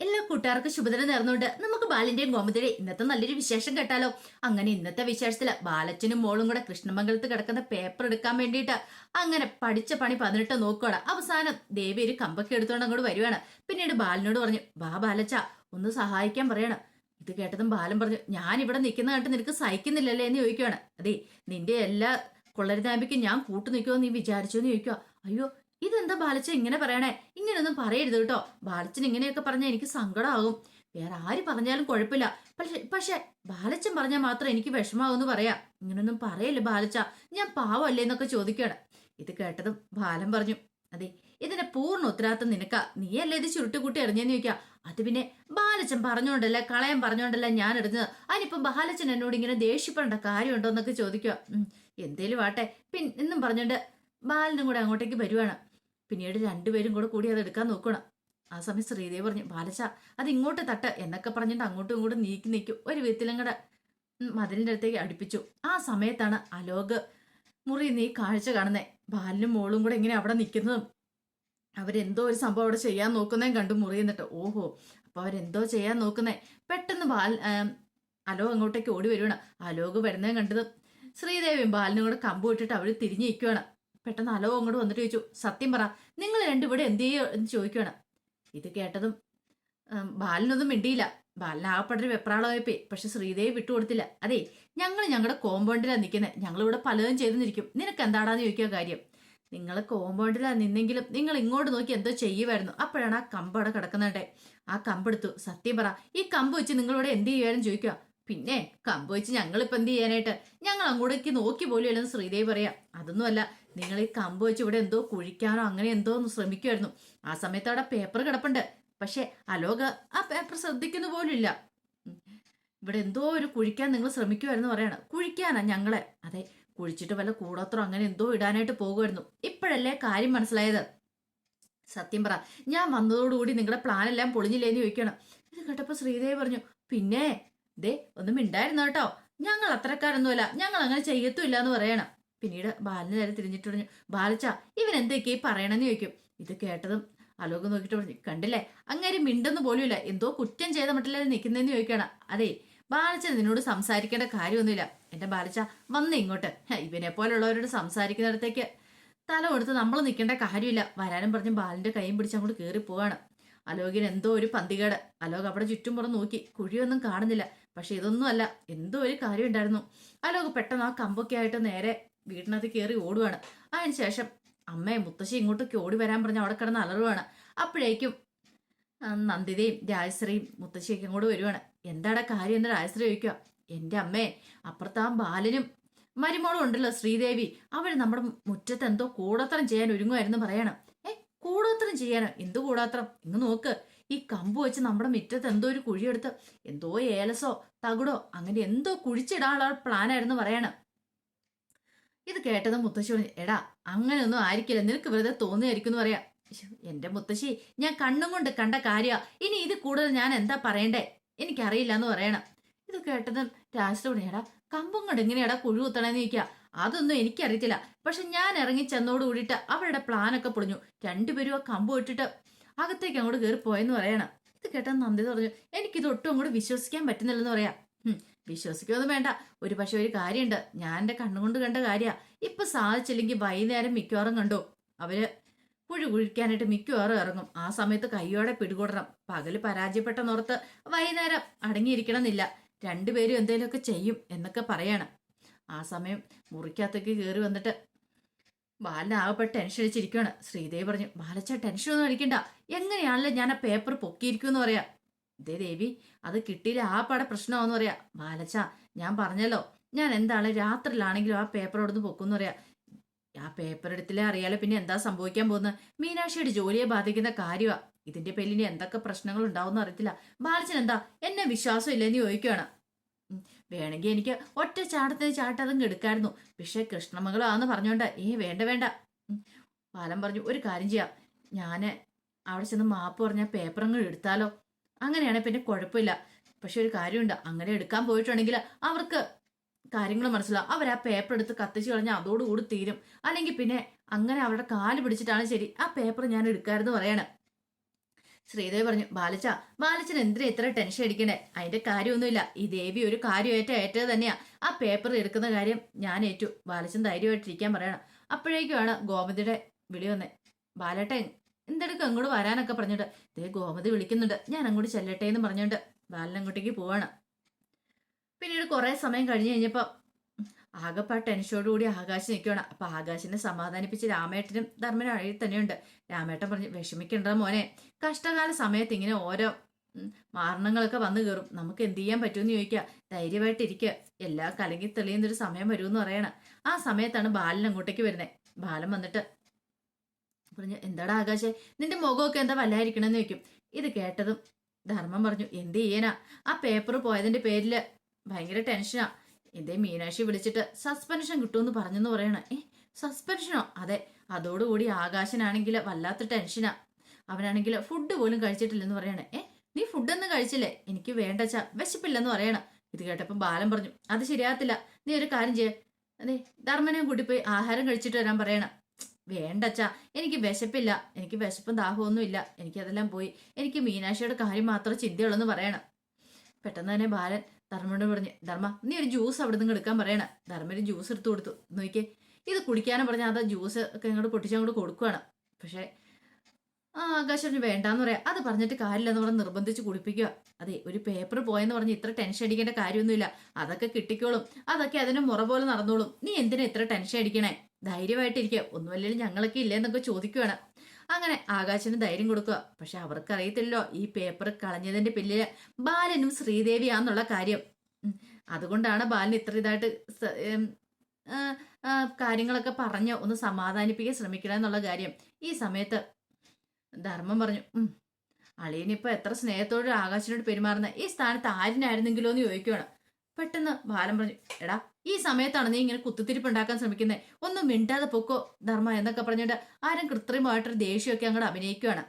എല്ലാ കൂട്ടുകാർക്കും ശുഭദിനം നേർന്നുകൊണ്ട് നമുക്ക് ബാലിന്റെയും ഗോമതിയുടെ ഇന്നത്തെ നല്ലൊരു വിശേഷം കേട്ടാലോ? അങ്ങനെ ഇന്നത്തെ വിശേഷത്തിൽ ബാലച്ചനും മോളും കൂടെ കൃഷ്ണമംഗലത്ത് കിടക്കുന്ന പേപ്പർ എടുക്കാൻ വേണ്ടിയിട്ട് അങ്ങനെ പഠിച്ച പണി പതിനെട്ട് നോക്കുകയാണ് അവസാനം ദേവി ഒരു കമ്പൊക്കെ എടുത്തുകൊണ്ട് അങ്ങോട്ട് വരുവാണ്. പിന്നീട് ബാലിനോട് പറഞ്ഞു ബാ ബാലച്ച ഒന്ന് സഹായിക്കാൻ പറയണം. ഇത് കേട്ടതും ബാലൻ പറഞ്ഞു ഞാൻ ഇവിടെ നിൽക്കുന്ന കണ്ട് നിനക്ക് സഹിക്കുന്നില്ലല്ലേ? എന്ന് ചോദിക്കുവാണ്. അതെ നിന്റെ എല്ലാ കൊള്ളരുതാമ്പിക്കും ഞാൻ കൂട്ടു നിൽക്കുമോ നീ വിചാരിച്ചോ എന്ന് ചോദിക്കുക അയ്യോ ഇതെന്താ ബാലച്ച ഇങ്ങനെ പറയണേ? ഇങ്ങനെയൊന്നും പറയരുത് കേട്ടോ. ബാലച്ചൻ ഇങ്ങനെയൊക്കെ പറഞ്ഞാൽ എനിക്ക് സങ്കടമാകും വേറെ ആര് പറഞ്ഞാലും കുഴപ്പമില്ല. പക്ഷെ പക്ഷെ ബാലച്ചൻ പറഞ്ഞാൽ മാത്രം എനിക്ക് വിഷമാവെന്ന് പറയാ. ഇങ്ങനൊന്നും പറയല്ലേ ബാലച്ച? ഞാൻ പാവല്ലേ എന്നൊക്കെ ചോദിക്കുകയാണ്. ഇത് കേട്ടതും ബാലൻ പറഞ്ഞു അതെ ഇതിന്റെ പൂർണ ഉത്തരവാദിത്തം നിനക്കാ. നീയല്ലേ ഇത് ചുരുട്ടുകൂട്ടി എറിഞ്ഞെന്ന് ചോദിക്കാം. അത് പിന്നെ ബാലച്ചൻ പറഞ്ഞോണ്ടല്ല കളയം പറഞ്ഞോണ്ടല്ല ഞാൻ എടുത്തത് അതിനിപ്പം ബാലച്ചൻ എന്നോട് ഇങ്ങനെ ദേഷ്യപ്പെടേണ്ട കാര്യമുണ്ടോ എന്നൊക്കെ ചോദിക്കുക എന്തേലും ആട്ടെ പിൻ എന്നും പറഞ്ഞോണ്ട് ബാലനും കൂടെ അങ്ങോട്ടേക്ക് വരുവാണ്. പിന്നീട് രണ്ടുപേരും കൂടെ കൂടി അത് എടുക്കാൻ നോക്കണം. ആ സമയം ശ്രീദേവ് പറഞ്ഞു ബാലച്ച അത് ഇങ്ങോട്ട് തട്ട് എന്നൊക്കെ പറഞ്ഞിട്ട് അങ്ങോട്ടും ഇങ്ങോട്ടും നീക്കി നീക്കും ഒരു വിധത്തിലും കൂടെ മതിലിന്റെ അടുത്തേക്ക് അടുപ്പിച്ചു. ആ സമയത്താണ് അലോക് മുറി നീ കാഴ്ച കാണുന്നേ. ബാലിനും മോളും കൂടെ ഇങ്ങനെ അവിടെ നിൽക്കുന്നതും. അവരെന്തോ ഒരു സംഭവം അവിടെ ചെയ്യാൻ നോക്കുന്നതും കണ്ടു മുറി എന്നിട്ട് ഓഹോ അപ്പൊ അവരെന്തോ ചെയ്യാൻ നോക്കുന്നേ. പെട്ടെന്ന് ബാൽ അലോ അങ്ങോട്ടേക്ക് ഓടി വരുവാണ്. അലോക് വരുന്നേ കണ്ടത് ശ്രീദേവിയും ബാലിനും കൂടെ കമ്പ് വിട്ടിട്ട് അവർ തിരിഞ്ഞു നിൽക്കുവാണ്. പെട്ടെന്ന് അലോ അങ്ങോട്ട് വന്നിട്ട് ചോദിച്ചു സത്യം പറ നിങ്ങൾ രണ്ടും ഇവിടെ എന്ത് ചെയ്യോ? എന്ന് ചോദിക്കുവാണ്. ഇത് കേട്ടതും ബാലനൊന്നും മിണ്ടിയില്ല. ബാലൻ ആകപ്പെട്ടൊരു വെപ്രാളമായിപ്പോയി പക്ഷെ ശ്രീദേവി വിട്ടുകൊടുത്തില്ല. അതെ ഞങ്ങൾ ഞങ്ങളുടെ കോമ്പൗണ്ടിലാണ് നിൽക്കുന്നത് ഞങ്ങൾ ഇവിടെ പലതും ചെയ്തു നിൽക്കും നിനക്ക് എന്താടാന്ന് ചോദിക്കുക കാര്യം? നിങ്ങൾ കോമ്പൗണ്ടിലാണ് നിന്നെങ്കിലും നിങ്ങൾ ഇങ്ങോട്ട് നോക്കി എന്തോ ചെയ്യുമായിരുന്നു അപ്പോഴാണ് ആ കമ്പ് അവിടെ കിടക്കുന്നുണ്ടേ ആ കമ്പെടുത്തു സത്യം പറ ഈ കമ്പ് വെച്ച് നിങ്ങളിവിടെ എന്ത് ചെയ്യുമായിരുന്നു ചോദിക്കുക പിന്നെ കമ്പ് ഞങ്ങളിപ്പോൾ എന്ത് ചെയ്യാനായിട്ട്? ഞങ്ങൾ അങ്ങോട്ടേക്ക് നോക്കി പോലും ഇല്ലെന്ന് ശ്രീദേവി പറയാം. അതൊന്നുമല്ല നിങ്ങൾ ഈ കമ്പ് വെച്ച് ഇവിടെ എന്തോ കുഴിക്കാനോ അങ്ങനെ എന്തോ ഒന്ന് ശ്രമിക്കുമായിരുന്നു ആ സമയത്ത് അവിടെ പേപ്പർ കിടപ്പുണ്ട്. പക്ഷെ അലോക ആ പേപ്പർ ശ്രദ്ധിക്കുന്ന പോലും ഇല്ല ഇവിടെ എന്തോ ഒരു കുഴിക്കാൻ നിങ്ങൾ ശ്രമിക്കുമായിരുന്നു പറയണം. കുഴിക്കാനാ ഞങ്ങളെ. അതെ കുഴിച്ചിട്ട് വല്ല കൂടോത്രം അങ്ങനെ എന്തോ ഇടാനായിട്ട് പോകുമായിരുന്നു ഇപ്പോഴല്ലേ കാര്യം മനസ്സിലായത്? സത്യം പറ ഞാൻ വന്നതോടുകൂടി നിങ്ങളുടെ പ്ലാൻ എല്ലാം പൊളിഞ്ഞില്ലേന്ന് ചോദിക്കണം ഇത് കേട്ടപ്പോ ശ്രീദേവി പറഞ്ഞു പിന്നെ ദേ ഒന്നും മിണ്ടായിരുന്നു കേട്ടോ? ഞങ്ങൾ അത്രക്കാരൊന്നുമല്ല ഞങ്ങൾ അങ്ങനെ ചെയ്യത്തുമില്ല എന്ന് പറയണം. പിന്നീട് ബാലിന് നേരെ തിരിഞ്ഞിട്ട് പറഞ്ഞു ബാലച്ച ഇവൻ ഈ പറയണമെന്ന് ചോദിക്കും. ഇത് കേട്ടതും അലോകം നോക്കിയിട്ട് പറഞ്ഞു കണ്ടില്ലേ അങ്ങനെ മിണ്ടെന്ന് പോലുമില്ല. എന്തോ കുറ്റം ചെയ്ത മട്ടില്ലാതെ നിൽക്കുന്നതെന്ന് ചോദിക്കണം അതെ ബാലച്ച നിന്നോട് സംസാരിക്കേണ്ട കാര്യമൊന്നുമില്ല. എന്റെ ബാലച്ച വന്ന് ഇങ്ങോട്ട്. ഇവനെ പോലുള്ളവരോട് സംസാരിക്കുന്നിടത്തേക്ക് തല കൊടുത്ത് നമ്മൾ നിൽക്കേണ്ട കാര്യമില്ല. വരാനും പറഞ്ഞ് ബാലിന്റെ കൈയും പിടിച്ച് അങ്ങോട്ട് കയറി പോവാണ്. അലോകിന് എന്തോ ഒരു പന്തികേട്. അലോക് അവിടെ ചുറ്റും പുറം നോക്കി. കുഴിയൊന്നും കാണുന്നില്ല. പക്ഷെ ഇതൊന്നും അല്ല എന്തോ ഒരു കാര്യം ഉണ്ടായിരുന്നു. അലോക് പെട്ടെന്ന് ആ കമ്പൊക്കെ ആയിട്ട് നേരെ വീട്ടിനകത്ത് കയറി ഓടുവാണ്. അതിനുശേഷം അമ്മയെ മുത്തശ്ശി ഇങ്ങോട്ടൊക്കെ ഓടി വരാൻ പറഞ്ഞ് അവിടെ കിടന്ന് അലറുവാണ്. അപ്പോഴേക്കും നന്ദിതയും രാജശ്രീയും മുത്തശ്ശിയൊക്കെ ഇങ്ങോട്ട് വരുവാണ്. എന്താടാ കാര്യം? എന്ന് രാജശ്രീ ചോദിക്കുക. എന്റെ അമ്മേ അപ്പുറത്ത് ആ ബാലനും മരുമോളും ഉണ്ടല്ലോ ശ്രീദേവി. അവർ നമ്മുടെ മുറ്റത്ത് എന്തോ കൂടോത്രം ചെയ്യാൻ ഒരുങ്ങുമായിരുന്നു പറയണം. ഏ കൂടോത്രം ചെയ്യാനോ? എന്ത് കൂടോത്രം? ഇങ്ങ് നോക്ക്. ഈ കമ്പ് വെച്ച് നമ്മുടെ മുറ്റത്ത് എന്തോ ഒരു കുഴിയെടുത്ത് എന്തോ ഏലസോ തകിടോ അങ്ങനെ എന്തോ കുഴിച്ചിടാനുള്ള പ്ലാനായിരുന്നു പറയണം. ഇത് കേട്ടത് മുത്തശ്ശി പറഞ്ഞു എടാ അങ്ങനെയൊന്നും ആയിരിക്കില്ല. നിനക്ക് വെറുതെ തോന്നിയായിരിക്കും എന്ന് പറയാം. എന്റെ മുത്തശ്ശി ഞാൻ കണ്ണും കൊണ്ട് കണ്ട കാര്യ. ഇനി ഇത് കൂടുതൽ ഞാൻ എന്താ പറയണ്ടേ? എനിക്കറിയില്ല എന്ന് പറയണം. ഇത് കേട്ടതും പറഞ്ഞു എടാ കമ്പും കൊണ്ട് എങ്ങനെയാടാ കുഴി കുത്തണേന്ന് ചോദിക്കുക അതൊന്നും എനിക്കറിയത്തില്ല. പക്ഷെ ഞാൻ ഇറങ്ങി ചെന്നോട് കൂടിയിട്ട് അവരുടെ പ്ലാനൊക്കെ പൊളിഞ്ഞു. രണ്ടുപേരും ആ കമ്പ് ഇട്ടിട്ട് അകത്തേക്ക് അങ്ങോട്ട് കയറി പോയെന്ന് പറയണം. ഇത് കേട്ടാൽ നന്ദി പറഞ്ഞു എനിക്കിത് ഒട്ടും അങ്ങോട്ട് വിശ്വസിക്കാൻ പറ്റുന്നില്ലെന്ന് പറയാം. വിശ്വസിക്കൊന്നും വേണ്ട. ഒരു പക്ഷെ ഒരു കാര്യമുണ്ട്. ഞാൻ എന്റെ കണ്ണുകൊണ്ട് കണ്ട കാര്യാ. ഇപ്പൊ സാധിച്ചില്ലെങ്കിൽ വൈകുന്നേരം മിക്കവാറും കണ്ടു. അവർ കുഴി കുഴിക്കാനായിട്ട് മിക്കവാറും ഇറങ്ങും. ആ സമയത്ത് കൈയോടെ പിടികൂടണം. പകൽ പരാജയപ്പെട്ടെന്നോർത്ത് വൈകുന്നേരം അടങ്ങിയിരിക്കണമെന്നില്ല. രണ്ടുപേരും എന്തെങ്കിലുമൊക്കെ ചെയ്യും എന്നൊക്കെ പറയണം. ആ സമയം മുറിക്കകത്തേക്ക് കയറി വന്നിട്ട് ആകപ്പെട്ട് ടെൻഷൻ അടിച്ചിരിക്കുകയാണ്. ശ്രീദേവി പറഞ്ഞു ബാലച്ച ടെൻഷനൊന്നും അടിക്കണ്ട. എങ്ങനെയാണല്ലോ ഞാൻ ആ പേപ്പർ പൊക്കിയിരിക്കുമെന്ന് പറയാ. ഇതേ ദേവി അത് കിട്ടിയില്ല ആ പാടെ പ്രശ്നമാന്ന് പറയാ. ബാലച്ച ഞാൻ പറഞ്ഞല്ലോ ഞാൻ എന്താണ് രാത്രിയിലാണെങ്കിലും ആ പേപ്പർ അവിടുന്ന് പൊക്കുമെന്ന് പറയാ. ആ പേപ്പർ എടുത്തില്ലേ അറിയാലോ പിന്നെ എന്താ സംഭവിക്കാൻ പോകുന്നത് മീനാക്ഷിയുടെ ജോലിയെ ബാധിക്കുന്ന കാര്യമാ ഇതിന്റെ പേരിൽ എന്തൊക്കെ പ്രശ്നങ്ങൾ ഉണ്ടാവും അറിയത്തില്ല. ബാലച്ചൻ എന്താ എന്നെ വിശ്വാസം ഇല്ലെന്ന് ചോദിക്കുകയാണ്. വേണമെങ്കിൽ എനിക്ക് ഒറ്റ ചാട്ടത്തിന് ചാട്ടതും എടുക്കായിരുന്നു പക്ഷേ കൃഷ്ണമകളാന്ന് പറഞ്ഞോണ്ട ഏ വേണ്ട വേണ്ട. ബാലൻ പറഞ്ഞു ഒരു കാര്യം ചെയ്യാം. ഞാൻ അവിടെ ചെന്ന് മാപ്പ് പറഞ്ഞ പേപ്പറങ്ങൾ എടുത്താലോ? അങ്ങനെയാണെ പിന്നെ കുഴപ്പമില്ല. പക്ഷെ ഒരു കാര്യമുണ്ട് അങ്ങനെ എടുക്കാൻ പോയിട്ടുണ്ടെങ്കിൽ അവർക്ക് കാര്യങ്ങൾ മനസ്സിലാവും. അവർ ആ പേപ്പർ എടുത്ത് കത്തിച്ച് കളഞ്ഞാൽ അതോടുകൂടി തീരും. അല്ലെങ്കിൽ പിന്നെ അങ്ങനെ അവരുടെ കാൽ പിടിച്ചിട്ടാണ് ശരി ആ പേപ്പർ ഞാൻ എടുക്കാമെന്ന് പറയണം. ശ്രീദേവി പറഞ്ഞു ബാലച്ച ബാലച്ചൻ എന്തിനാ ഇത്ര ടെൻഷൻ അടിക്കണേ? അതിന്റെ കാര്യമൊന്നുമില്ല. ഈ ദേവി ഒരു കാര്യമായിട്ട് ഏറ്റത് തന്നെയാ. ആ പേപ്പർ എടുക്കുന്ന കാര്യം ഞാൻ ഏറ്റു. ബാലച്ചൻ ധൈര്യമായിട്ടിരിക്കാൻ പറയണം. അപ്പോഴേക്കുമാണ് ഗോമതിയുടെ വിളി വന്നേ. ബാലട്ടെ എന്തെടുക്കും? അങ്ങോട്ട് വരാനൊക്കെ പറഞ്ഞിട്ട്. ദേ ഗോമതി വിളിക്കുന്നുണ്ട്. ഞാൻ അങ്ങോട്ട് ചെല്ലട്ടെ എന്ന് പറഞ്ഞുകൊണ്ട് ബാലൻ അങ്ങോട്ടേക്ക് പോവാണ്. പിന്നീട് കുറെ സമയം കഴിഞ്ഞു കഴിഞ്ഞപ്പോൾ ആകെപ്പാ ടെൻഷനോടുകൂടി ആകാശം നിൽക്കുകയാണ് അപ്പൊ ആകാശിനെ സമാധാനിപ്പിച്ച് രാമേട്ടനും ധർമ്മനും അഴയിൽ തന്നെയുണ്ട്. രാമേട്ടൻ പറഞ്ഞു വിഷമിക്കണ്ട മോനെ. കഷ്ടകാല സമയത്ത് ഇങ്ങനെ ഓരോ മാരണങ്ങളൊക്കെ വന്നു കയറും. നമുക്ക് എന്ത് ചെയ്യാൻ പറ്റുമെന്ന് ചോദിക്കുക ധൈര്യമായിട്ടിരിക്കുക എല്ലാം കലങ്ങി തെളിയുന്നൊരു സമയം വരുമെന്ന് പറയണം. ആ സമയത്താണ് ബാലൻ അങ്ങോട്ടേക്ക് വരുന്നത് ബാലൻ വന്നിട്ട് പറഞ്ഞു എന്താടാ ആകാശേ നിന്റെ മുഖമൊക്കെ എന്താ വല്ലായിരിക്കണമെന്ന് ചോദിക്കും. ഇത് കേട്ടതും ധർമ്മം പറഞ്ഞു എന്ത് ചെയ്യാനാ? ആ പേപ്പർ പോയതിന്റെ പേരിൽ ഭയങ്കര ടെൻഷനാ ഇതേ മീനാക്ഷി വിളിച്ചിട്ട് സസ്പെൻഷൻ കിട്ടുമെന്ന് പറഞ്ഞെന്ന് പറയണ? ഏ സസ്പെൻഷനോ അതെ അതോടുകൂടി ആകാശനാണെങ്കിൽ വല്ലാത്ത ടെൻഷനാ അവനാണെങ്കിൽ ഫുഡ് പോലും കഴിച്ചിട്ടില്ലെന്ന് പറയണേ. ഏ നീ ഫുഡൊന്നും കഴിച്ചില്ലേ? എനിക്ക് വേണ്ട വേണ്ടച്ചാ വിശപ്പില്ലെന്ന് പറയണ. ഇത് കേട്ടപ്പോൾ ബാലൻ പറഞ്ഞു അത് ശരിയാകത്തില്ല. നീ ഒരു കാര്യം ചെയ്യേ. അതെ ധർമ്മനെ കൂടി പോയി ആഹാരം കഴിച്ചിട്ട് വരാൻ പറയണം. വേണ്ടച്ചാ എനിക്ക് വിശപ്പില്ല. എനിക്ക് വിശപ്പും ദാഹമൊന്നും ഇല്ല എനിക്കതെല്ലാം പോയി. എനിക്ക് മീനാക്ഷിയുടെ കാര്യം മാത്രമേ ചിന്തയുള്ളൂ എന്ന് പറയണം. പെട്ടെന്ന് തന്നെ ബാലൻ ധർമ്മനോട് പറഞ്ഞു ധർമ്മ നീ ഒരു ജ്യൂസ് അവിടെ നിന്ന് എടുക്കാൻ പറയണ. ധർമ്മ ഒരു ജ്യൂസ് എടുത്തു കൊടുത്തു. നോക്കിയേ ഇത് കുടിക്കാനും പറഞ്ഞാൽ അതാ ജ്യൂസ് ഒക്കെ അങ്ങോട്ട് പൊട്ടിച്ചങ്ങോട്ട് കൊടുക്കുകയാണ് പക്ഷേ ആ ആകാശന് വേണ്ടാന്ന് പറയാം. അത് പറഞ്ഞിട്ട് കാര്യമില്ലെന്ന് പറഞ്ഞ് നിർബന്ധിച്ച് കുടിപ്പിക്കുക അതെ ഒരു പേപ്പർ പോയെന്ന് പറഞ്ഞ് ഇത്ര ടെൻഷൻ അടിക്കേണ്ട കാര്യമൊന്നുമില്ല. അതൊക്കെ കിട്ടിക്കോളും. അതൊക്കെ അതിന് മുറ പോലെ നടന്നോളും. നീ എന്തിനാ ഇത്ര ടെൻഷൻ അടിക്കണേ? ധൈര്യമായിട്ടിരിക്കുക ഒന്നുമല്ലെങ്കിൽ ഞങ്ങളൊക്കെ ഇല്ലേന്നൊക്കെ ചോദിക്കുകയാണ് അങ്ങനെ ആകാശന് ധൈര്യം കൊടുക്കുക. പക്ഷെ അവർക്കറിയത്തില്ലോ ഈ പേപ്പർ കളഞ്ഞതിന്റെ പിന്നിൽ ബാലനും ശ്രീദേവിയാന്നുള്ള കാര്യം. അതുകൊണ്ടാണ് ബാലൻ ഇത്ര ഇതായിട്ട് കാര്യങ്ങളൊക്കെ പറഞ്ഞ് ഒന്ന് സമാധാനിപ്പിക്കാൻ ശ്രമിക്കണം എന്നുള്ള കാര്യം. ഈ സമയത്ത് ധർമ്മം പറഞ്ഞു അളിയനിപ്പോ എത്ര സ്നേഹത്തോട് ആകാശനോട് പെരുമാറുന്ന ഈ സ്ഥാനത്ത് ആരിനായിരുന്നെങ്കിലോ എന്ന് ചോദിക്കുകയാണ് പെട്ടെന്ന് ബാലൻ പറഞ്ഞു എടാ ഈ സമയത്താണ് നീ ഇങ്ങനെ കുത്തിത്തിരിപ്പ് ഉണ്ടാക്കാൻ ശ്രമിക്കുന്നത് ഒന്നും മിണ്ടാതെ പൊക്കോ ധർമ്മ എന്നൊക്കെ പറഞ്ഞിട്ട് ആരും കൃത്രിമമായിട്ടൊരു ദേഷ്യമൊക്കെ അങ്ങോട്ട് അഭിനയിക്കുകയാണ്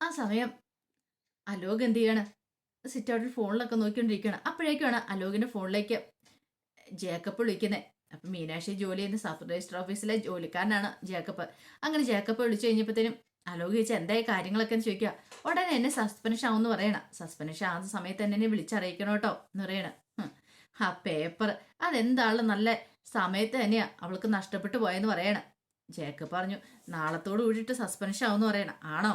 ആ സമയം അലോക് എന്ത് ചെയ്യാണ്? സിറ്റ് ഔട്ടിൽ ഫോണിലൊക്കെ നോക്കിക്കൊണ്ടിരിക്കുകയാണ് അപ്പോഴേക്കാണ് അലോകിന്റെ ഫോണിലേക്ക് ജേക്കപ്പ് വിളിക്കുന്നത് അപ്പം മീനാക്ഷി ജോലി ചെയ്യുന്ന സബ് രജിസ്റ്റർ ഓഫീസിലെ ജോലിക്കാരനാണ് ജേക്കപ്പ് അങ്ങനെ ജേക്കപ്പ് വിളിച്ചു കഴിഞ്ഞപ്പോഴത്തേനും അലോക് ചോദിച്ചാൽ എന്തായി കാര്യങ്ങളൊക്കെ ചോദിക്കുക ഉടനെ എന്നെ സസ്പെൻഷൻ ആവുമെന്ന് പറയണം. സസ്പെൻഷൻ ആവുന്ന സമയത്ത് തന്നെ എന്നെ വിളിച്ചറിയിക്കണം കേട്ടോ എന്ന് പറയണം. ആ പേപ്പർ അതെന്താളും നല്ല സമയത്ത് തന്നെയാ. അവൾക്ക് നഷ്ടപ്പെട്ടു പോയെന്ന് പറയണം. ജേക്കബ് പറഞ്ഞു നാളത്തോട് കൂടിയിട്ട് സസ്പെൻഷൻ ആവുമെന്ന് പറയണം. ആണോ?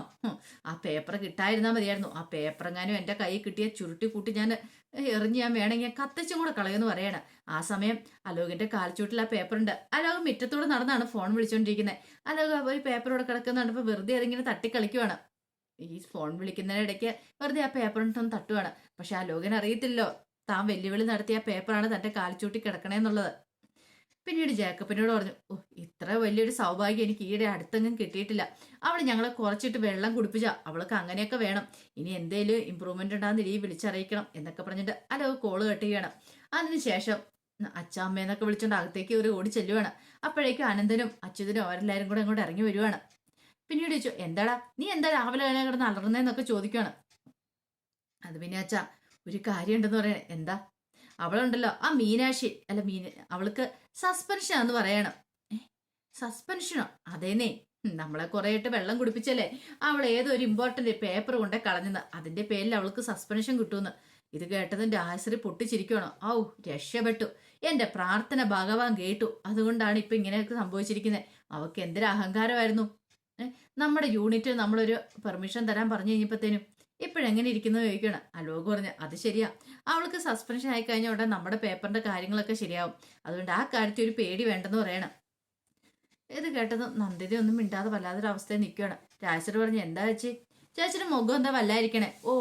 ആ പേപ്പർ കിട്ടായിരുന്നാൽ മതിയായിരുന്നു. ആ പേപ്പർ എങ്ങാനും എന്റെ കയ്യിൽ കിട്ടിയ ചുരുട്ടി കൂട്ടി ഞാൻ എറിഞ്ഞ് ഞാൻ വേണമെങ്കിൽ കത്തിച്ചും കൂടെ കളയുമെന്ന് പറയണം. ആ സമയം അലോകിന്റെ കാൽച്ചൂട്ടിൽ ആ പേപ്പർ ഉണ്ട് അലോക് മുറ്റത്തൂടെ നടന്നാണ് ഫോൺ വിളിച്ചോണ്ടിരിക്കുന്നത് അലോക് ഒരു പേപ്പർ ഇവിടെ കിടക്കുന്നുണ്ട്. ഇപ്പൊ വെറുതെ അതിങ്ങനെ തട്ടിക്കളിക്കുവാണ്. ഈ ഫോൺ വിളിക്കുന്നതിനിടയ്ക്ക് വെറുതെ ആ പേപ്പർ ഇട്ടൊന്ന് തട്ടുവാണ്. പക്ഷെ അലോകൻ അറിയത്തില്ലോ താൻ വെല്ലുവിളി നടത്തിയ പേപ്പറാണ് തന്റെ കാൽച്ചൂട്ടി കിടക്കണേന്നുള്ളത് പിന്നീട് ജേക്കബിനോട് പറഞ്ഞു ഓ ഇത്ര വലിയൊരു സൗഭാഗ്യം എനിക്ക് ഈയിടെ അടുത്തെങ്ങും കിട്ടിയിട്ടില്ല. അവൾ ഞങ്ങളെ കുറച്ചിട്ട് വെള്ളം കുടിപ്പിച്ച അവൾക്ക് അങ്ങനെയൊക്കെ വേണം. ഇനി എന്തേലും ഇമ്പ്രൂവ്മെന്റ് ഉണ്ടാകുന്ന രീതി വിളിച്ചറിയിക്കണം എന്നൊക്കെ പറഞ്ഞിട്ട് അല്ലോ കോൾ കെട്ടുകയാണ് അതിനുശേഷം അച്ചാമ്മയെന്നൊക്കെ വിളിച്ചുകൊണ്ട് അകത്തേക്ക് ഒരു ഓടി ചെല്ലുവാണ്. അപ്പോഴേക്കും അനന്തനും അച്യുതനും അവരെല്ലാവരും കൂടെ അങ്ങോട്ട് ഇറങ്ങി വരുവാണ്. പിന്നീട് ചോദിച്ചു എന്താടാ നീ എന്താ രാവിലെ കിടന്ന് അലറുന്നതെന്നൊക്കെ ചോദിക്കുകയാണ് അത് പിന്നെ അച്ഛാ ഒരു കാര്യം ഉണ്ടെന്ന് പറയണേ. എന്താ? അവളുണ്ടല്ലോ. ആ മീനാക്ഷി അല്ല മീന അവൾക്ക് സസ്പെൻഷൻ എന്ന് പറയണം. സസ്പെൻഷനോ അതേനെ നമ്മളെ കുറേയിട്ട് വെള്ളം കുടിപ്പിച്ചല്ലേ? അവൾ ഏതൊരു ഇമ്പോർട്ടന്റ് പേപ്പർ കൊണ്ടേ കളഞ്ഞെന്ന്. അതിന്റെ പേരിൽ അവൾക്ക് സസ്പെൻഷൻ കിട്ടുമെന്ന്. ഇത് കേട്ടതിന്റെ ആശ്രി പൊട്ടിച്ചിരിക്കുകയാണോ ഔ രക്ഷപ്പെട്ടു. എന്റെ പ്രാർത്ഥന ഭഗവാൻ കേട്ടു. അതുകൊണ്ടാണ് ഇപ്പൊ ഇങ്ങനെയൊക്കെ സംഭവിച്ചിരിക്കുന്നത് അവൾക്ക് എന്തൊരു അഹങ്കാരമായിരുന്നു. നമ്മുടെ യൂണിറ്റിൽ നമ്മളൊരു പെർമിഷൻ തരാൻ പറഞ്ഞു കഴിഞ്ഞപ്പോഴത്തേനും ഇപ്പോഴെങ്ങനെ ഇരിക്കുന്നു ചോദിക്കണം അലോക് പറഞ്ഞു അത് ശരിയാ. അവൾക്ക് സസ്പെൻഷൻ ആയി കഴിഞ്ഞ ഉടനെ നമ്മുടെ പേപ്പറിന്റെ കാര്യങ്ങളൊക്കെ ശരിയാവും. അതുകൊണ്ട് ആ കാര്യത്തിൽ ഒരു പേടി വേണ്ടെന്ന് പറയണം. ഇത് കേട്ടത് നന്ദിത ഒന്നും മിണ്ടാതെ വല്ലാത്തൊരു നിൽക്കുകയാണ്. രാജശ്വരി പറഞ്ഞു എന്താ ചേച്ചി? ചേച്ചിയുടെ മുഖം എന്താ വല്ലായിരിക്കണേ? ഓ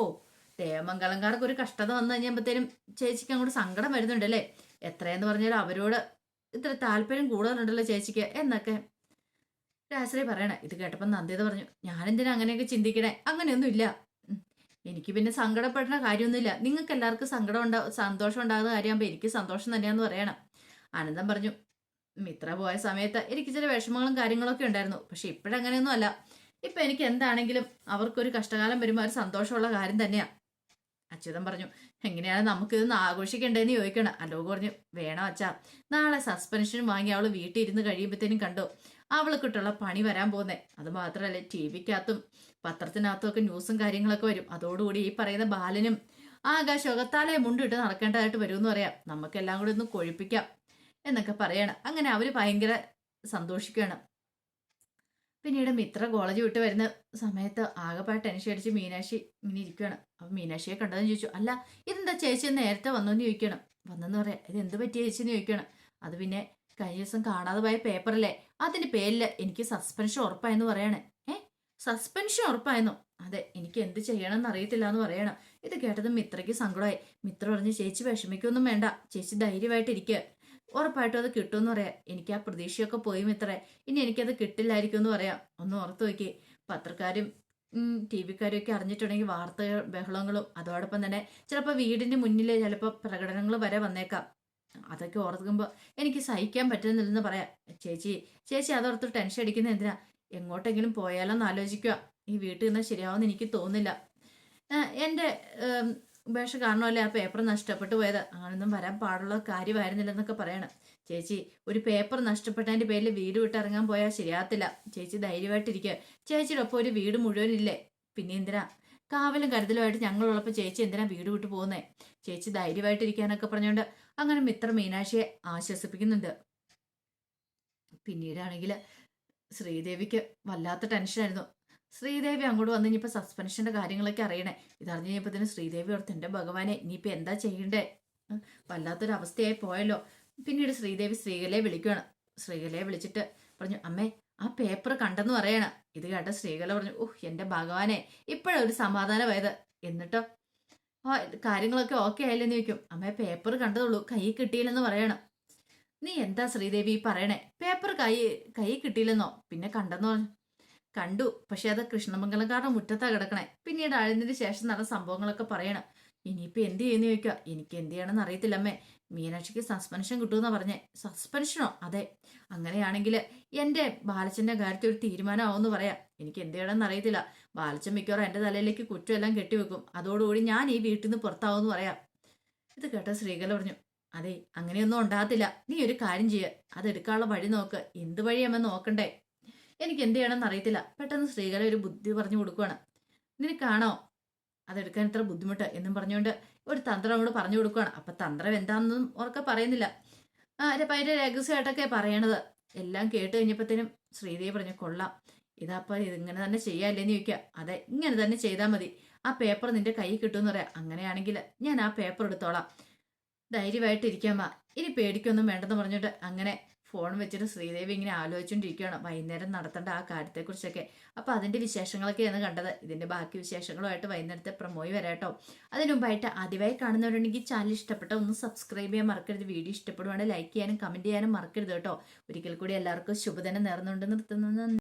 ദേവമംഗലംകാർക്ക് ഒരു കഷ്ടത വന്നു കഴിഞ്ഞപ്പോഴത്തേനും ചേച്ചിക്ക് അങ്ങോട്ട് സങ്കടം വരുന്നുണ്ടല്ലേ? എത്രയെന്ന് പറഞ്ഞാലും അവരോട് ഇത്ര താല്പര്യം കൂടുതലുണ്ടല്ലോ ചേച്ചിക്ക് എന്നൊക്കെ രാജശ്രീ പറയണേ. ഇത് കേട്ടപ്പോൾ നന്ദിത പറഞ്ഞു ഞാനെന്തിനാ അങ്ങനെയൊക്കെ ചിന്തിക്കണേ? അങ്ങനെയൊന്നും ഇല്ല ഉം. എനിക്ക് പിന്നെ സങ്കടപ്പെടേണ്ട കാര്യമൊന്നുമില്ല. നിങ്ങൾക്ക് എല്ലാവർക്കും സങ്കടം ഉണ്ടാ സന്തോഷം ഉണ്ടാകുന്ന കാര്യമാകുമ്പോൾ എനിക്ക് സന്തോഷം തന്നെയാന്ന് പറയണം. ആനന്ദം പറഞ്ഞു മിത്ര പോയ സമയത്ത് എനിക്ക് ചില വിഷമങ്ങളും കാര്യങ്ങളൊക്കെ ഉണ്ടായിരുന്നു. പക്ഷെ ഇപ്പോഴങ്ങനെയൊന്നും അല്ല ഇപ്പൊ എനിക്ക് എന്താണെങ്കിലും അവർക്കൊരു കഷ്ടകാലം വരുമ്പോൾ ഒരു സന്തോഷമുള്ള കാര്യം തന്നെയാ. അച്യുതൻ പറഞ്ഞു എങ്ങനെയാണ് നമുക്ക് ഇതൊന്ന് ആഘോഷിക്കേണ്ടതെന്ന് ചോദിക്കണം. അലോക് പറഞ്ഞു വേണം അച്ഛാ. നാളെ സസ്പെൻഷൻ വാങ്ങി അവൾ വീട്ടിൽ ഇരുന്ന് കഴിയുമ്പോഴത്തേനും കണ്ടു. അവൾക്കിട്ടുള്ള പണി വരാൻ പോകുന്നേ അത് മാത്രമല്ല ടി വിക്കകത്തും പത്രത്തിനകത്തും ഒക്കെ ന്യൂസും കാര്യങ്ങളൊക്കെ വരും. അതോടുകൂടി ഈ പറയുന്ന ബാലനും ആകാശോകത്താലെ മുണ്ടിട്ട് നടക്കേണ്ടതായിട്ട് വരുമെന്ന് പറയാം. നമുക്കെല്ലാം കൂടി ഒന്ന് കൊഴിപ്പിക്കാം. എന്നൊക്കെ പറയണം. അങ്ങനെ അവർ ഭയങ്കര സന്തോഷിക്കുകയാണ്. പിന്നീട് മിത്ര കോളേജ് വിട്ട് വരുന്ന സമയത്ത് ആകെപ്പാട് ടെൻഷൻ അടിച്ച് മീനാക്ഷി ഇങ്ങനെ ഇരിക്കുകയാണ് അപ്പം മീനാക്ഷിയെ കണ്ടതെന്ന് ചോദിച്ചു അല്ല ഇതെന്താ ചേച്ചി നേരത്തെ വന്നോന്ന് ചോദിക്കണം വന്നെന്ന് പറയാം ഇത് എന്ത് പറ്റിയ ചേച്ചിന്ന് ചോദിക്കണം അത് പിന്നെ കഴിഞ്ഞ ദിവസം കാണാതെ പോയ പേപ്പറല്ലേ അതിന്റെ പേരിൽ എനിക്ക് സസ്പെൻഷൻ ഉറപ്പായെന്ന് പറയണേ. ഏ? സസ്പെൻഷൻ ഉറപ്പായിരുന്നു അതെ എനിക്ക് എന്ത് ചെയ്യണമെന്ന് അറിയത്തില്ല എന്ന് പറയണം. ഇത് കേട്ടത് മിത്രയ്ക്ക് സങ്കടമായി. മിത്ര പറഞ്ഞ് ചേച്ചി വിഷമിക്കൊന്നും വേണ്ട. ചേച്ചി ധൈര്യമായിട്ടിരിക്കുക ഉറപ്പായിട്ടും അത് കിട്ടുമെന്ന് പറയാം. എനിക്ക് ആ പ്രതീക്ഷയൊക്കെ പോയി മിത്രേ ഇനി എനിക്കത് കിട്ടില്ലായിരിക്കും എന്ന് പറയാം. ഒന്ന് ഓർത്ത് നോക്കി. പത്രക്കാരും ടി വിക്കാരും ഒക്കെ അറിഞ്ഞിട്ടുണ്ടെങ്കിൽ വാർത്തകൾ ബഹളങ്ങളും അതോടൊപ്പം തന്നെ ചിലപ്പോൾ വീടിന്റെ മുന്നിൽ ചിലപ്പോൾ പ്രകടനങ്ങൾ വരെ വന്നേക്കാം. അതൊക്കെ ഓർക്കുമ്പോൾ എനിക്ക് സഹിക്കാൻ പറ്റുന്നില്ലെന്ന് പറയാം. ചേച്ചി ചേച്ചി അതോർത്ത് ടെൻഷൻ അടിക്കുന്ന എന്തിനാ? എങ്ങോട്ടെങ്കിലും പോയാലോന്ന് ആലോചിക്കുക ഈ വീട്ടിൽ നിന്ന് ശരിയാവുമെന്ന് എനിക്ക് തോന്നുന്നില്ല. എന്റെ ഉപേക്ഷ കാരണമല്ലേ ആ പേപ്പർ നഷ്ടപ്പെട്ടു പോയത്? അങ്ങനൊന്നും വരാൻ പാടുള്ള കാര്യമായിരുന്നില്ലെന്നൊക്കെ പറയണം. ചേച്ചി ഒരു പേപ്പർ നഷ്ടപ്പെട്ടതിന്റെ പേരിൽ വീട് വിട്ടിറങ്ങാൻ പോയാൽ ശരിയാത്തില്ല ചേച്ചി ധൈര്യമായിട്ടിരിക്കുക ചേച്ചിയുടെ ഒപ്പം ഒരു വീട് മുഴുവനില്ലേ? പിന്നെ എന്തിനാ? കാവലും കരുതലുമായിട്ട് ഞങ്ങളുള്ളപ്പോൾ ചേച്ചി എന്തിനാ വീട് വിട്ടു പോകുന്നേ? ചേച്ചി ധൈര്യമായിട്ടിരിക്കാനൊക്കെ പറഞ്ഞുകൊണ്ട് അങ്ങനെ മിത്ര മീനാക്ഷിയെ ആശ്വസിപ്പിക്കുന്നുണ്ട്. പിന്നീടാണെങ്കിൽ ശ്രീദേവിക്ക് വല്ലാത്ത ടെൻഷനായിരുന്നു ശ്രീദേവി അങ്ങോട്ട് വന്ന് ഇനിയിപ്പോൾ സസ്പെൻഷന്റെ കാര്യങ്ങളൊക്കെ അറിയണേ. ഇതറിഞ്ഞ് കഴിഞ്ഞപ്പോൾ തന്നെ ശ്രീദേവി ഓർത്ത് എന്റെ ഭഗവാനെ ഇനിയിപ്പോൾ എന്താ ചെയ്യണ്ടേ? വല്ലാത്തൊരു അവസ്ഥയായി പോയല്ലോ. പിന്നീട് ശ്രീദേവി ശ്രീകലയെ വിളിക്കുകയാണ് ശ്രീകലയെ വിളിച്ചിട്ട് പറഞ്ഞു അമ്മേ ആ പേപ്പർ കണ്ടെന്ന് പറയണം. ഇത് കേട്ട ശ്രീകല പറഞ്ഞു ഓഹ് എന്റെ ഭഗവാനെ ഇപ്പോഴൊരു സമാധാനമായത്. എന്നിട്ടോ ആ കാര്യങ്ങളൊക്കെ ഓക്കെ ആയില്ലെന്ന് ചോദിക്കും. അമ്മേ പേപ്പർ കണ്ടതുള്ളൂ കൈ കിട്ടിയില്ലെന്ന് പറയണം. നീ എന്താ ശ്രീദേവി പറയണേ? പേപ്പർ കൈ കൈ കിട്ടിയില്ലെന്നോ? പിന്നെ കണ്ടെന്ന് പറഞ്ഞു കണ്ടു. പക്ഷെ അത് കൃഷ്ണമംഗലക്കാരുടെ മുറ്റത്താ കിടക്കണേ. പിന്നീട് അഴുന്നതിന് ശേഷം നടന്ന സംഭവങ്ങളൊക്കെ പറയണം. ഇനിയിപ്പോ എന്ത് ചെയ്യുന്ന ചോദിക്കുക. എനിക്ക് എന്ത് ചെയ്യണമെന്ന് അറിയത്തില്ല അമ്മേ. മീനാക്ഷിക്ക് സസ്പെൻഷൻ കിട്ടുമെന്നാണ് പറഞ്ഞേ. സസ്പെൻഷനോ അതെ. അങ്ങനെയാണെങ്കിൽ എന്റെ ബാലച്ചന്റെ കാര്യത്തിൽ ഒരു തീരുമാനമാവുമെന്ന് പറയാം. എനിക്ക് എന്ത് ചെയ്യണമെന്ന് അറിയത്തില്ല. ബാലച്ചൻ മിക്കവാറും എന്റെ തലയിലേക്ക് കുറ്റമെല്ലാം കെട്ടിവെക്കും. അതോടുകൂടി ഞാൻ ഈ വീട്ടിൽ നിന്ന് പുറത്താവുമെന്ന് പറയാം. ഇത് കേട്ട ശ്രീകല പറഞ്ഞു അതെ അങ്ങനെയൊന്നും ഉണ്ടാകത്തില്ല. നീ ഒരു കാര്യം ചെയ്യ. അതെടുക്കാനുള്ള വഴി നോക്ക്. എന്ത് വഴിയാമെന്ന് നോക്കണ്ടേ? എനിക്ക് എന്ത് ചെയ്യണമെന്ന് അറിയത്തില്ല. പെട്ടെന്ന് സ്ത്രീകളെ ഒരു ബുദ്ധി പറഞ്ഞു കൊടുക്കുകയാണ് നിനക്കാണോ അതെടുക്കാൻ ഇത്ര ബുദ്ധിമുട്ട് എന്നും പറഞ്ഞുകൊണ്ട് ഒരു തന്ത്രം അവിടെ പറഞ്ഞു കൊടുക്കുകയാണ് അപ്പൊ തന്ത്രം എന്താണെന്നും ഉറക്കെ പറയുന്നില്ല. ആ അതിന്റെ രഹസ്യമായിട്ടൊക്കെ പറയണത്. എല്ലാം കേട്ട് കഴിഞ്ഞപ്പോഴത്തേനും ശ്രീദേവി പറഞ്ഞു കൊള്ളാം. ഇതാപ്പ ഇതിങ്ങനെ തന്നെ ചെയ്യാല്ലേന്ന് ചോദിക്കുക അതെ ഇങ്ങനെ തന്നെ ചെയ്താൽ മതി. ആ പേപ്പർ നിന്റെ കൈ കിട്ടുമെന്ന് പറയാം. അങ്ങനെയാണെങ്കിൽ ഞാൻ ആ പേപ്പർ എടുത്തോളാം. ധൈര്യമായിട്ട് ഇരിക്കാമ്മ ഇനി പേടിക്കൊന്നും വേണ്ടെന്ന് പറഞ്ഞിട്ട് അങ്ങനെ ഫോൺ വെച്ചിട്ട് ശ്രീദേവി ഇങ്ങനെ ആലോചിച്ചുകൊണ്ടിരിക്കുകയാണ് വൈകുന്നേരം നടത്തേണ്ട ആ കാര്യത്തെക്കുറിച്ചൊക്കെ. അപ്പോൾ അതിന്റെ വിശേഷങ്ങളൊക്കെയാണ് കണ്ടത്. ഇതിന്റെ ബാക്കി വിശേഷങ്ങളുമായിട്ട് വൈകുന്നേരത്തെ പ്രമോയി വരാട്ടോ അതിനു മുമ്പായിട്ട് ആദ്യമായി കാണുന്നവരുണ്ടെങ്കിൽ ചാനൽ ഇഷ്ടപ്പെട്ട ഒന്ന് സബ്സ്ക്രൈബ് ചെയ്യാൻ മറക്കരുത്. വീഡിയോ ഇഷ്ടപ്പെടുവാണെങ്കിൽ ലൈക്ക് ചെയ്യാനും കമന്റ് ചെയ്യാനും മറക്കരുത് കേട്ടോ. ഒരിക്കൽ കൂടി എല്ലാവർക്കും ശുഭദിനം നേർന്നുകൊണ്ട് നിർത്തുന്നു.